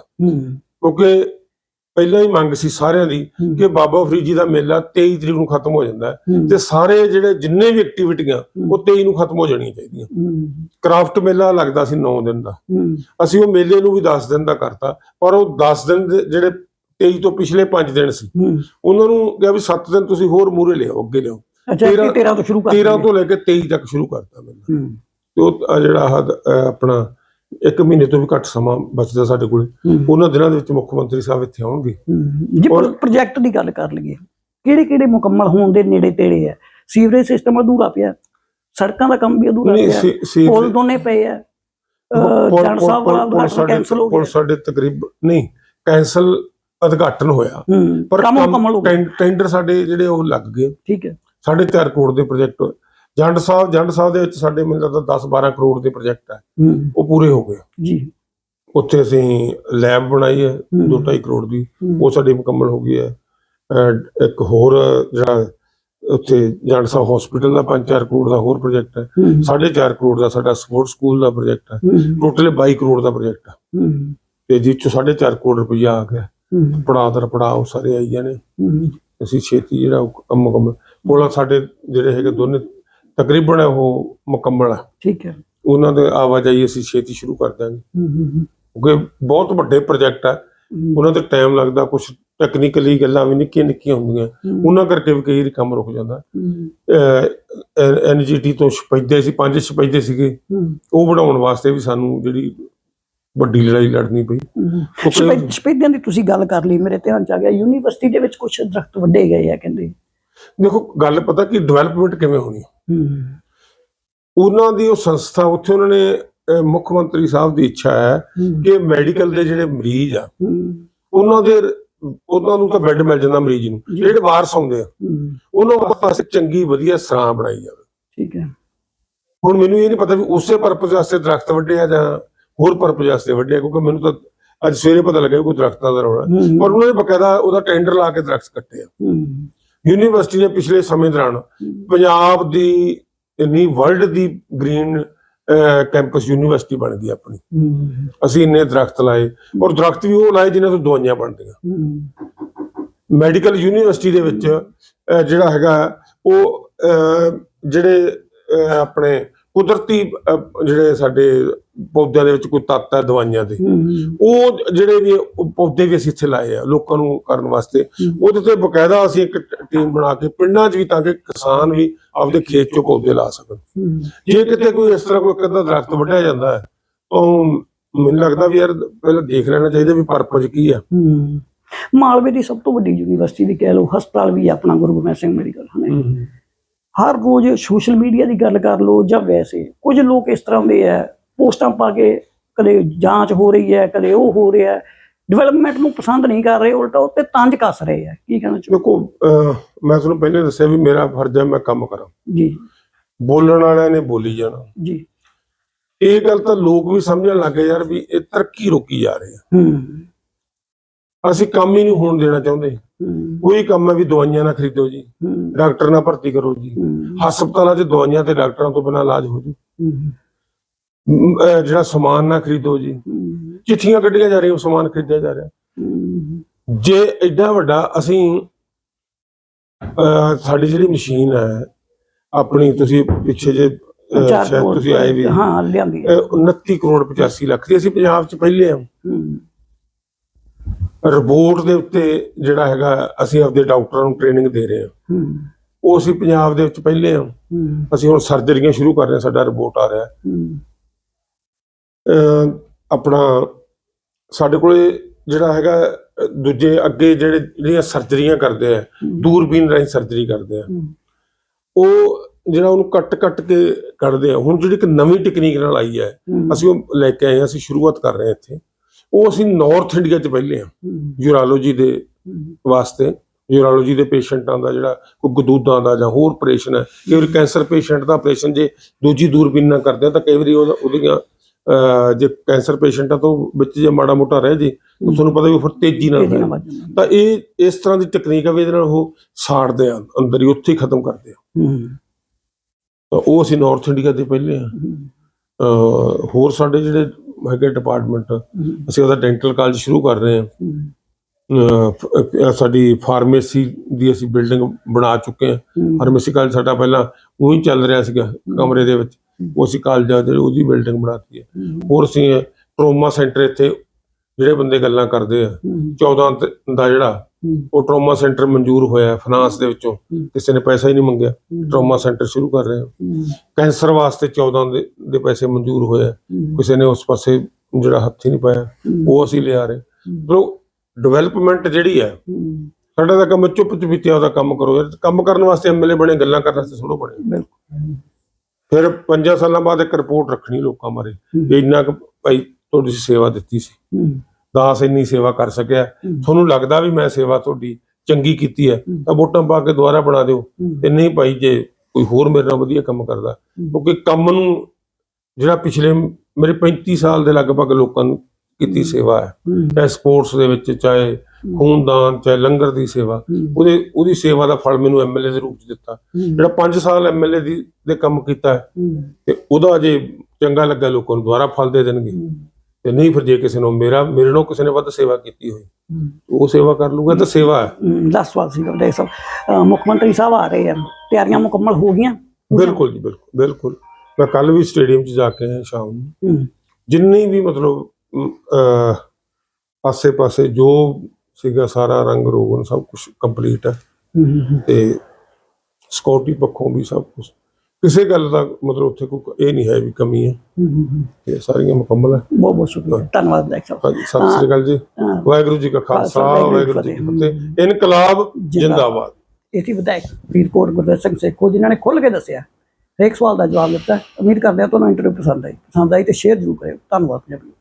ਕਿਉਂਕਿ ਪਹਿਲਾਂ ਹੀ ਮੰਗ ਸੀ ਸਾਰਿਆਂ ਦੀ ਕਿ ਬਾਬਾ ਫਰੀਦ ਜੀ ਦਾ ਮੇਲਾ 23 ਤਰੀਕ ਨੂੰ ਖਤਮ ਹੋ ਜਾਂਦਾ ਤੇ ਸਾਰੇ ਜਿਹੜੇ ਜਿੰਨੇ ਵੀ ਐਕਟੀਵਿਟੀਆਂ ਉਹ 23 ਨੂੰ ਖਤਮ ਹੋ ਜਾਣੀਆਂ ਚਾਹੀਦੀਆਂ। ਕ੍ਰਾਫਟ ਮੇਲਾ ਲੱਗਦਾ ਸੀ 9 ਦਿਨ ਦਾ। ਅਸੀਂ ਉਹ ਮੇਲੇ ਨੂੰ ਵੀ 10 ਦਿਨ ਦਾ ਕਰਤਾ ਪਰ ਉਹ 10 ਦਿਨ ਜਿਹੜੇ 23 ਤੋਂ ਪਿਛਲੇ 5 ਦਿਨ ਸੀ। ਉਹਨਾਂ ਨੂੰ ਕਿਹਾ ਵੀ 7 ਦਿਨ ਤੁਸੀਂ ਹੋਰ ਮੂਰੇ ਲਿਆਓ ਅੱਗੇ ਲਿਆਓ। ਅੱਛਾ ਇਹ ਤੇਰਾਂ- 13 ਤੋਂ ਸ਼ੁਰੂ ਕਰ 13 ਤੋਂ ਲੈ ਕੇ 23 ਤੱਕ ਸ਼ੁਰੂ ਕਰਤਾ ਹੂੰ, ਤੇ ਉਹ ਜਿਹੜਾ ਆਹ ਆਪਣਾ ਇੱਕ ਮਹੀਨੇ ਤੋਂ ਵੀ ਘੱਟ ਸਮਾਂ ਬਚਦਾ ਸਾਡੇ ਕੋਲ। ਉਹਨਾਂ ਦਿਨਾਂ ਦੇ ਵਿੱਚ ਮੁੱਖ ਮੰਤਰੀ ਸਾਹਿਬ ਇੱਥੇ ਆਉਣਗੇ। ਜੇ ਪ੍ਰੋਜੈਕਟ ਦੀ ਗੱਲ ਕਰ ਲਈਏ ਕਿਹੜੇ ਕਿਹੜੇ ਮੁਕੰਮਲ ਹੋਣ ਦੇ ਨੇੜੇ ਤੇੜੇ ਹੈ ਸੀਵਰੇਜ ਸਿਸਟਮ ਅਧੂਰਾ ਪਿਆ। ਸੜਕਾਂ ਦਾ ਕੰਮ ਵੀ ਅਧੂਰਾ ਪਿਆ। ਪੁਲ ਦੋਨੇ ਪਏ ਆ। ਪੁਲ- ਜਨ ਪੁਲ- ਸਾਹਿਬ ਵਾਲਾ ਪੁਲ ਕੈਂਸਲ ਹੋ ਪੁਲ ਗਿਆ। ਸਾਡੇ ਤਕਰੀਬ ਨਹੀਂ ਕੈਂਸਲ ਉਦਘਾਟਨ ਹੋਇਆ। ਪਰ ਕੰਮ ਟੈਂਡਰ ਸਾਡੇ ਜਿਹੜੇ ਉਹ ਲੱਗ ਗਏ। ਠੀਕ ਹੈ। ਸਾਢੇ ਚਾਰ ਕਰੋੜ ਦੇ ਪ੍ਰੋਜੈਕਟ ਜੰਡ ਸਾਹਿਬ ਜੰਡ ਸਾਹਿਬ ਦੇ ਵਿੱਚ ਸਾਡੇ ਮੈਨੂੰ ਲੱਗਦਾ 10 12 ਕਰੋੜ ਦੇ ਪ੍ਰੋਜੈਕਟ ਹੈ। ਉਹ ਪੂਰੇ ਹੋ ਗਏ ਜੀ। ਉੱਥੇ ਅਸੀਂ ਲੈਬ ਬਣਾਈ ਹੈ ਹੂੰ। 2.5 ਕਰੋੜ ਦੀ। ਉਹ ਸਾਡੀ ਮੁਕੰਮਲ ਹੋ ਗਈ ਹੈ। ਇੱਕ ਹੋਰ ਜਿਹੜਾ ਉੱਥੇ ਜੰਡ ਸਾਹਿਬ ਹਸਪੀਟਲ ਦਾ 5-4 ਕਰੋੜ ਦਾ ਹੋਰ ਪ੍ਰੋਜੈਕਟ ਹੈ। ਹੂੰ, 4.5 ਕਰੋੜ ਦਾ ਸਾਡਾ ਸਪੋਰਟ ਸਕੂਲ ਦਾ ਪ੍ਰੋਜੈਕਟ ਹੈ। ਟੋਟਲ 22 ਕਰੋੜ ਦਾ ਪ੍ਰੋਜੈਕਟ ਹੈ। ਤੇ ਜਿਸ ਚੋਂ 4.5 ਕਰੋੜ ਰੁਪਈਆ ਆ ਗਿਆ। ਪੜਾਅ ਦਰ ਪੜਾਅ ਸਾਰੇ ਆਈ ਜਾਣੇ। ਅਸੀਂ ਛੇਤੀ ਜਿਹੜਾ ਉਹ ਕੰਮ ਮੁਕੰਮਲ ਕੋਲ ਸਾਡੇ ਜਿਹੜੇ ਹੈਗੇ ਦੋਨੇ ਤਕਰੀਬਨ ਉਹ ਮੁਕੰਮਲ ਹੈ ਠੀਕ ਹੈ। ਉਹਨਾਂ ਦੇ ਆਵਾਜਾਈ ਅਸੀਂ ਛੇਤੀ ਸ਼ੁਰੂ ਕਰ ਦਾਂਗੇ। ਹੂੰ, ਹੂੰ, ਕਿਉਂਕਿ ਬਹੁਤ ਵੱਡੇ ਪ੍ਰੋਜੈਕਟ ਆ। ਉਹਨਾਂ ਤੇ ਟਾਈਮ ਲੱਗਦਾ ਕੁਝ ਟੈਕਨੀਕਲੀ ਗੱਲਾਂ ਵੀ ਨਿੱਕੀਆਂ ਨਿੱਕੀਆਂ ਹੁੰਦੀਆਂ। ਉਹਨਾਂ ਕਰਕੇ ਵੀ ਕਈ ਕੰਮ ਰੁਕ ਜਾਂਦਾ। ਐਨਜੀਟੀ ਤੋਂ ਸਪੈਦੇ ਸੀ ਪੰਜ ਸਪੈਦੇ ਸੀਗੇ। ਉਹ ਬਣਾਉਣ ਵਾਸਤੇ ਵੀ ਸਾਨੂੰ ਜਿਹੜੀ ਵੱਡੀ ਲੜਾਈ ਲੜਨੀ ਪਈ। ਸਪੈਦਿਆਂ ਦੀ ਤੁਸੀਂ ਗੱਲ ਕਰ ਲਈ ਮੇਰੇ ਧਿਆਨ ਚ ਆ ਗਿਆ। ਯੂਨੀਵਰਸਿਟੀ ਦੇ ਵਿੱਚ ਕੁਝ ਦਰਖਤ ਵੱਡੇ ਗਏ ਆ ਕਹਿੰਦੇ। ਦੇਖੋ ਗੱਲ ਪਤਾ ਕਿ ਡਿਵੈਲਪਮੈਂਟ ਕਿਵੇਂ ਹੋਣੀ ਹੈ। ਉਹਨਾਂ ਦੀ ਉਹ ਸੰਸਥਾ ਉੱਥੇ ਉਹਨਾਂ ਨੇ ਅਹ, ਮੁੱਖ ਮੰਤਰੀ ਸਾਹਿਬ ਦੀ ਇੱਛਾ ਹੈ ਹੂੰ, ਕਿ ਮੈਡੀਕਲ ਦੇ ਜਿਹੜੇ ਮਰੀਜ਼ ਆ ਹੂੰ, ਉਹਨਾਂ ਦੇ ਉਹਨਾਂ ਨੂੰ ਤਾਂ ਬੈੱਡ ਮਿਲ ਜਾਂਦਾ ਮਰੀਜ਼ ਨੂੰ। ਜੀ। ਜਿਹੜੇ ਵਾਰਸ ਆਉਂਦੇ ਆ ਹੂੰ, ਉਹਨਾਂ ਵਾਸਤੇ ਚੰਗੀ ਵਧੀਆ ਸਰਾਂ ਬਣਾਈ ਜਾਵੇ। ਠੀਕ ਹੈ। ਹੁਣ ਮੈਨੂੰ ਇਹ ਨਹੀਂ ਪਤਾ ਵੀ ਉਸੇ ਪਰਪਸ ਵਾਸਤੇ ਦਰਖਤ ਵੱਡੇ ਆ ਜਾਂ ਹੋਰ ਪਰਪਸ ਵਾਸਤੇ ਵੱਡੇ ਕਿਉਂਕਿ ਮੈਨੂੰ ਤਾਂ ਅੱਜ ਸਵੇਰੇ ਪਤਾ ਲੱਗਿਆ ਕੋਈ ਦਰਖਤਾਂ ਦਾ ਰੌਲਾ ਪਰ ਉਹਨਾਂ ਨੇ ਬਕਾਇਦਾ ਉਹਦਾ ਟੈਂਡਰ ਲਾ ਕੇ ਦਰਖਤ ਕੱਟੇ ਆ। ਯੂਨੀਵਰਸਿਟੀ ਨੇ ਪਿਛਲੇ ਸਮੇਂ ਦੌਰਾਨ ਪੰਜਾਬ ਦੀ ਇੰਨੀ ਵਰਲਡ ਦੀ ਗ੍ਰੀਨ ਕੈਂਪਸ ਯੂਨੀਵਰਸਿਟੀ ਬਣ ਗਈ ਆਪਣੀ। ਅਸੀਂ ਇੰਨੇ ਦਰਖਤ ਲਾਏ ਔਰ ਦਰਖਤ ਵੀ ਉਹ ਲਾਏ ਜਿਨ੍ਹਾਂ ਤੋਂ ਦਵਾਈਆਂ ਬਣਦੀਆਂ। ਮੈਡੀਕਲ ਯੂਨੀਵਰਸਿਟੀ ਦੇ ਵਿੱਚ ਜਿਹੜਾ ਹੈਗਾ ਉਹ ਜਿਹੜੇ ਆਪਣੇ ਕੁਦਰਤੀ ਜਿਹੜੇ ਸਾਡੇ ਪੌਦਿਆਂ ਦੇ ਵਿੱਚ ਕੋਈ ਤੱਤ ਹੈ ਦਵਾਈਆਂ ਦੇ। ਉਹ ਜਿਹੜੇ ਵੀ ਉਹ ਪੌਦੇ ਵੀ ਅਸੀਂ ਇੱਥੇ ਲਾਏ ਆ ਲੋਕਾਂ ਨੂੰ ਕਰਨ ਵਾਸਤੇ। ਉਹਦੇ ਤੇ ਬਕਾਇਦਾ ਅਸੀਂ ਇੱਕ ਟੀਮ ਬਣਾ ਕੇ ਪਿੰਡਾਂ 'ਚ ਵੀ ਤਾਂ ਕਿ ਕਿਸਾਨ ਵੀ ਆਪਦੇ ਖੇਤ 'ਚੋਂ ਪੌਦੇ ਲਾ ਸਕਣ। ਜੇ ਕਿਤੇ ਕੋਈ ਇਸ ਤਰ੍ਹਾਂ ਕੋਈ ਅੱਧਾ ਦਰਖਤ ਵੱਢਿਆ ਜਾਂਦਾ ਹੈ ਤਾਂ ਮੈਨੂੰ ਲੱਗਦਾ ਵੀ ਯਾਰ ਪਹਿਲਾਂ ਦੇਖ ਲੈਣਾ ਚਾਹੀਦਾ ਵੀ ਪਰਪਸ ਕੀ ਆ। ਮਾਲਵੇ ਦੀ ਸਭ ਤੋਂ ਵੱਡੀ ਯੂਨੀਵਰਸਿਟੀ ਦੀ ਕਹਿ ਲਓ ਹਸਪਤਾਲ ਵੀ ਆਪਣਾ ਗੁਰੂ ਗੋਬਿੰਦ ਸਿੰਘ ਮੈਡੀਕਲ ਹਨੇ? ਹਰ ਰੋਜ਼ ਸੋਸ਼ਲ ਮੀਡੀਆ ਦੀ ਗੱਲ ਕਰ ਲਓ ਜਾਂ ਵੈਸੇ ਕੁਝ ਲੋਕ ਇਸ ਤਰ੍ਹਾਂ ਦੇ ਆ ਪੋਸਟਾਂ ਪਾ ਕੇ ਕਦੇ ਜਾਂਚ ਹੋ ਰਹੀ ਹੈ ਕਦੇ ਉਹ ਹੋ ਰਿਹਾ ਡਿਵੈਲਪਮੈਂਟ ਨੂੰ ਪਸੰਦ ਨਹੀਂ ਕਰ ਰਹੇ ਉਲਟਾ ਉੱਤੇ ਤੰਜ ਕੱਸ ਰਹੇ ਆ ਕੀ ਕਹਿਣਾ ਚਾਹੋ ਦੇਖੋ ਮੈਂ ਤੁਹਾਨੂੰ ਪਹਿਲੇ ਦੱਸਿਆ ਵੀ ਮੇਰਾ ਫਰਜ਼ ਹੈ ਮੈਂ ਕੰਮ ਕਰਾਂ। ਜੀ। ਬੋਲਣ ਵਾਲਿਆਂ ਨੇ ਬੋਲੀ ਜਾਣਾ। ਜੀ। ਇਹ ਗੱਲ ਤਾਂ ਲੋਕ ਵੀ ਸਮਝਣ ਲੱਗੇ ਯਾਰ ਵੀ ਇਹ ਤਰੱਕੀ ਰੋਕੀ ਜਾ ਰਹੀ ਆ। ਹੂੰ। ਅਸੀਂ ਕੰਮ ਹੀ ਨਹੀਂ ਹੋਣ ਦੇਣਾ ਚਾਹੁੰਦੇ। ਹੂੰ। ਕੋਈ ਕੰਮ ਹੈ ਵੀ ਦਵਾਈਆਂ ਨਾ ਖਰੀਦੋ ਜੀ। ਹੂੰ, ਡਾਕਟਰ ਨਾ ਭਰਤੀ ਕਰੋ ਜੀ। ਹੂੰ, ਹਸਪਤਾਲਾਂ 'ਚ ਦਵਾਈਆਂ ਤੇ ਡਾਕਟਰਾਂ ਤੋਂ ਬਿਨਾਂ ਇਲਾਜ ਹੋ ਜੂ। ਹੂੰ, ਅਹ, ਜਿਹੜਾ ਸਮਾਨ ਨਾ ਖਰੀਦੋ ਜੀ। ਚਿੱਠੀਆਂ ਕੱਢੀਆਂ ਜਾ ਰਹੀਆਂ ਸਮਾਨ ਖਰੀਦਿਆ ਜਾ ਰਿਹਾ। ਜੇ ਐਡਾ ਵੱਡਾ ਅਸੀਂ ਅਹ, ਸਾਡੀ ਜਿਹੜੀ ਮਸ਼ੀਨ ਹੈ ਆਪਣੀ ਤੁਸੀਂ ਪਿੱਛੇ ਜੇ ਅਹ, ਚਾਰ ਸ਼ਾਇਦ ਕਰੋੜ ਤੁਸੀਂ ਆਏ ਵੀ ਹਾਂ ਲਿਆਂਦੀ ਹੈ। ਅਹ, 29 ਕਰੋੜ 85 ਲੱਖ ਦੀ ਅਸੀਂ ਪੰਜਾਬ 'ਚ ਪਹਿਲੇ ਆ ਹੂੰ, ਰਿਪੋਰਟ ਦੇ ਉੱਤੇ ਜਿਹੜਾ ਹੈਗਾ ਅਸੀਂ ਆਪਦੇ ਡਾਕਟਰਾਂ ਨੂੰ ਟ੍ਰੇਨਿੰਗ ਦੇ ਰਹੇ ਹਾਂ। ਉਹ ਅਸੀਂ ਪੰਜਾਬ ਦੇ ਵਿੱਚ ਪਹਿਲੇ ਆ ਹੂੰ, ਅਸੀਂ ਹੁਣ ਸਰਜਰੀਆਂ ਸ਼ੁਰੂ ਕਰ ਰਹੇ ਹਾਂ ਸਾਡਾ ਰਿਪੋਰਟ ਆ ਰਿਹਾ। ਹੂੰ, ਆਪਣਾ ਸਾਡੇ ਕੋਲੇ ਜਿਹੜਾ ਹੈਗਾ, ਦੂਜੇ ਅੱਗੇ ਜਿਹੜੇ ਜਿਹੜੀਆਂ ਸਰਜਰੀਆਂ ਕਰਦੇ ਆ, ਦੂਰਬੀਨ ਰਾਹੀਂ ਸਰਜਰੀ ਕਰਦੇ ਆ, ਉਹ ਜਿਹੜਾ ਉਹਨੂੰ ਕੱਟ ਕੱਟ ਕੇ ਕੱਢਦੇ ਆ। ਹੁਣ ਜਿਹੜੀ ਇੱਕ ਨਵੀਂ ਟੈਕਨੀਕ ਨਾਲ ਆਈ ਹੈ, ਅਸੀਂ ਉਹ ਲੈ ਕੇ ਆਏ ਹਾਂ ਅਸੀਂ ਸ਼ੁਰੂਆਤ ਕਰ ਰਹੇ ਹਾਂ ਇੱਥੇ। ਉਹ ਅਸੀਂ ਨਾਰਥ ਇੰਡੀਆ 'ਚ ਪਹਿਲੇ ਆ ਯੂਰਾਲੋਜੀ ਦੇ ਵਾਸਤੇ। ਯੂਰਾਲੋਜੀ ਦੇ ਪੇਸ਼ੈਂਟਾਂ ਦਾ ਜਿਹੜਾ ਕੋਈ ਗਦੂਦਾਂ ਦਾ ਜਾਂ ਹੋਰ ਆਪਰੇਸ਼ਨ ਹੈ ਕਈ ਵਾਰੀ ਕੈਂਸਰ ਪੇਸ਼ੈਂਟ ਦਾ ਆਪਰੇਸ਼ਨ ਜੇ ਦੂਜੀ ਦੂਰਬੀਨ ਨਾਲ ਕਰਦੇ ਆ, ਤਾਂ ਕਈ ਵਾਰੀ ਉਹਦੀਆਂ ਜੇ ਕੈਂਸਰ ਪੇਸ਼ੈਂਟਾਂ ਤੋਂ ਵਿੱਚ ਜੇ ਮਾੜਾ ਮੋਟਾ ਰਹਿ ਜੇ ਤਾਂ ਤੁਹਾਨੂੰ ਪਤਾ ਵੀ ਫਿਰ ਤੇਜ਼ੀ ਨਾਲ ਜਾਂਦਾ ਤਾਂ ਇਹ ਇਸ ਤਰ੍ਹਾਂ ਦੀ ਟੈਕਨੀਕ ਆ ਵੀ ਇਹਦੇ ਨਾਲ ਉਹ ਸਾੜਦੇ ਆ ਅੰਦਰ ਹੀ ਉੱਥੇ ਹੀ ਖਤਮ ਕਰਦੇ ਆ। ਤਾਂ ਉਹ ਅਸੀਂ ਨਾਰਥ ਇੰਡੀਆ ਦੇ ਪਹਿਲੇ ਆ। ਹੋਰ ਸਾਡੇ ਜਿਹੜੇ ਹੈਗੇ ਡਿਪਾਰਟਮੈਂਟ ਅਸੀਂ ਉਹਦਾ ਡੈਂਟਲ ਕਾਲਜ ਸ਼ੁਰੂ ਕਰ ਰਹੇ ਅਹ, ਸਾਡੀ ਫਾਰਮੇਸੀ ਦੀ ਅਸੀਂ ਬਿਲਡਿੰਗ ਬਣਾ ਚੁੱਕੇ ਹਾਂ। ਫਾਰਮੇਸੀ ਕਾਲਜ ਸਾਡਾ ਪਹਿਲਾਂ ਉਹੀ ਚੱਲ ਰਿਹਾ ਸੀਗਾ ਕਮਰੇ ਦੇ ਵਿੱਚ। ਉਹ ਅਸੀਂ ਕਾਲਜ ਆ ਜਿਹੜੇ ਉਹਦੀ ਬਿਲਡਿੰਗ ਬਣਾਤੀ ਹੈ। ਹੋਰ ਅਸੀਂ ਟਰੋਮਾ ਸੈਂਟਰ ਇੱਥੇ ਜਿਹੜੇ ਬੰਦੇ ਗੱਲਾਂ ਕਰਦੇ ਆ 14 ਤ- ਦਾ ਜਿਹੜਾ ਉਹ ਟਰੋਮਾ ਸੈਂਟਰ ਮਨਜ਼ੂਰ ਹੋਇਆ ਫਾਈਨਾਂਸ ਦੇ ਵਿੱਚੋਂ। ਕਿਸੇ ਨੇ ਪੈਸਾ ਹੀ ਨਹੀਂ ਮੰਗਿਆ। ਟਰੋਮਾ ਸੈਂਟਰ ਸ਼ੁਰੂ ਕਰ ਰਹੇ ਹਾਂ। ਕੈਂਸਰ ਵਾਸਤੇ 14 ਦੇ ਦੇ ਪੈਸੇ ਮਨਜ਼ੂਰ ਹੋਏ ਆ ਕਿਸੇ ਨੇ ਉਸ ਪਾਸੇ ਜਿਹੜਾ ਹੱਥ ਹੀ ਨਹੀਂ ਪਾਇਆ। ਉਹ ਅਸੀਂ ਲਿਆ ਰਹੇ। ਮਤਲਬ ਡਿਵੈਲਪਮੈਂਟ ਜਿਹੜੀ ਹੈ ਸਾਡਾ ਤਾਂ ਕੰਮ ਚੁੱਪ ਚੁਪੀਤਿਆ ਉਹਦਾ ਕੰਮ ਕਰੋ ਯਾਰ। ਕੰਮ ਕਰਨ ਵਾਸਤੇ ਐਮਐਲਏ ਬਣੇ ਗੱਲਾਂ ਕਰਨ ਵਾਸਤੇ ਥੋੜੋ ਬਣੇ। ਬਿਲਕੁਲ। ਫਿਰ 5 ਸਾਲਾਂ ਬਾਅਦ ਇੱਕ ਰਿਪੋਰਟ ਰੱਖਣੀ ਲੋਕਾਂ ਬਾਰੇ ਵੀ ਇੰਨਾ ਕੁ ਭਾਈ ਤੁਹਾਡੀ ਸੇਵਾ ਦਿੱਤੀ ਸੀ। ਦਾਸ ਇੰਨੀ ਸੇਵਾ ਕਰ ਸਕਿਆ। ਤੁਹਾਨੂੰ ਲੱਗਦਾ ਵੀ ਮੈਂ ਸੇਵਾ ਤੁਹਾਡੀ ਚੰਗੀ ਕੀਤੀ ਹੈ ਤਾਂ ਵੋਟਾਂ ਪਾ ਕੇ ਦੁਬਾਰਾ ਬਣਾ ਦਿਓ। ਤੇ ਨਹੀਂ ਭਾਈ ਜੇ ਕੋਈ ਹੋਰ ਮੇਰੇ ਨਾਲ ਵਧੀਆ ਕੰਮ ਕਰਦਾ ਕਿਉਂਕਿ ਕੰਮ ਨੂੰ ਜਿਹੜਾ ਪਿਛਲੇ ਮੇਰੇ 35 ਸਾਲ ਦੇ ਲਗਭਗ ਲੋਕਾਂ ਨੂੰ ਕੀਤੀ ਸੇਵਾ ਹੈ। ਚਾਹੇ ਸਪੋਰਟਸ ਦੇ ਵਿੱਚ ਚਾਹੇ ਖੂਨਦਾਨ ਚਾਹੇ ਲੰਗਰ ਦੀ ਸੇਵਾ ਉਹਦੇ ਉਹਦੀ ਸੇਵਾ ਦਾ ਫਲ ਮੈਨੂੰ ਐਮਐਲਏ ਦੇ ਰੂਪ ਚ ਦਿੱਤਾ। ਜਿਹੜਾ 5 ਸਾਲ ਐਮਐਲਏ ਦੀ ਦੇ ਕੰਮ ਕੀਤਾ ਤੇ ਉਹਦਾ ਜੇ ਚੰਗਾ ਲੱਗਾ ਲੋਕਾਂ ਨੂੰ ਦੁਬਾਰਾ ਫਲ ਦੇ ਦੇਣਗੇ। ਤੇ ਨਹੀਂ ਫਿਰ ਜੇ ਕਿਸੇ ਨੂੰ ਮੇਰਾ ਮੇਰੇ ਨਾਲ ਕਿਸੇ ਨੇ ਵੱਧ ਸੇਵਾ ਕੀਤੀ ਹੋਈ ਉਹ ਸੇਵਾ ਕਰ ਲੂਗਾ ਤਾਂ ਸੇਵਾ ਹੈ। ਦਸ ਸਵਾਲ ਸੀ ਸਾਹਿਬ ਅਹ ਮੁੱਖ ਮੰਤਰੀ ਸਾਹਿਬ ਆ ਰਹੇ ਆ ਤਿਆਰੀਆਂ ਮੁਕੰਮਲ ਹੋ ਗਈਆਂ? ਬਿਲਕੁਲ ਜੀ ਬਿਲਕੁਲ ਬਿਲਕੁਲ। ਮੈਂ ਕੱਲ ਵੀ ਸਟੇਡੀਅਮ 'ਚ ਜਾ ਕੇ ਆਇਆ ਸ਼ਾਮ ਨੂੰ। ਜਿੰਨੀ ਵੀ ਮਤਲਬ ਆਸੇ-ਪਾਸੇ ਜੋ ਸੀਗਾ ਸਾਰਾ ਰੰਗ ਰੋਗਨ ਸਭ ਕੁਝ ਕੰਪਲੀਟ ਹੈ। ਤੇ ਸਕਿਉਰਟੀ ਪੱਖੋਂ ਵੀ ਸਭ ਕੁਝ ਕਿਸੇ ਗੱਲ ਦਾ ਮਤਲਬ ਉੱਥੇ ਕੋਈ ਇਹ ਨਹੀਂ ਹੈ ਵੀ ਕਮੀ ਹੈ। ਤੇ ਸਾਰੀਆਂ ਮੁਕੰਮਲ ਹੈ। ਬਹੁਤ ਬਹੁਤ ਸ਼ੁਕਰੀਆ। ਧੰਨਵਾਦ ਸਾਹਿਬ। ਹਾਂਜੀ ਸਤਿ ਸ੍ਰੀ ਅਕਾਲ ਜੀ। ਵਾਹਿਗੁਰੂ ਜੀ ਕਾ ਖਾਲਸਾ ਵਾਹਿਗੁਰੂ ਜੀ ਕੀ ਫਤਿਹ। ਇਨਕਲਾਬ ਜਿੰਦਾਬਾਦ। ਇਹ ਸੀ ਵਿਧਾਇਕ ਫਰੀਦਕੋਟ ਗੁਰਦੇਵ ਸਿੰਘ ਸੇਖੋ ਜਿਨ੍ਹਾਂ ਨੇ ਖੁੱਲ੍ਹ ਕੇ ਦੱਸਿਆ। ਹਰੇਕ ਸਵਾਲ ਦਾ ਜਵਾਬ ਦਿੱਤਾ। ਉਮੀਦ ਕਰਦੇ ਹਾਂ ਤੁਹਾਨੂੰ ਇੰਟਰਵਿਊ ਪਸੰਦ ਆਈ। ਪਸੰਦ ਆਈ ਤੇ ਸ਼ੇਅਰ ਜ਼ਰੂਰ ਕਰਿਓ। ਧੰਨਵਾਦ ਪੰਜਾਬੀ।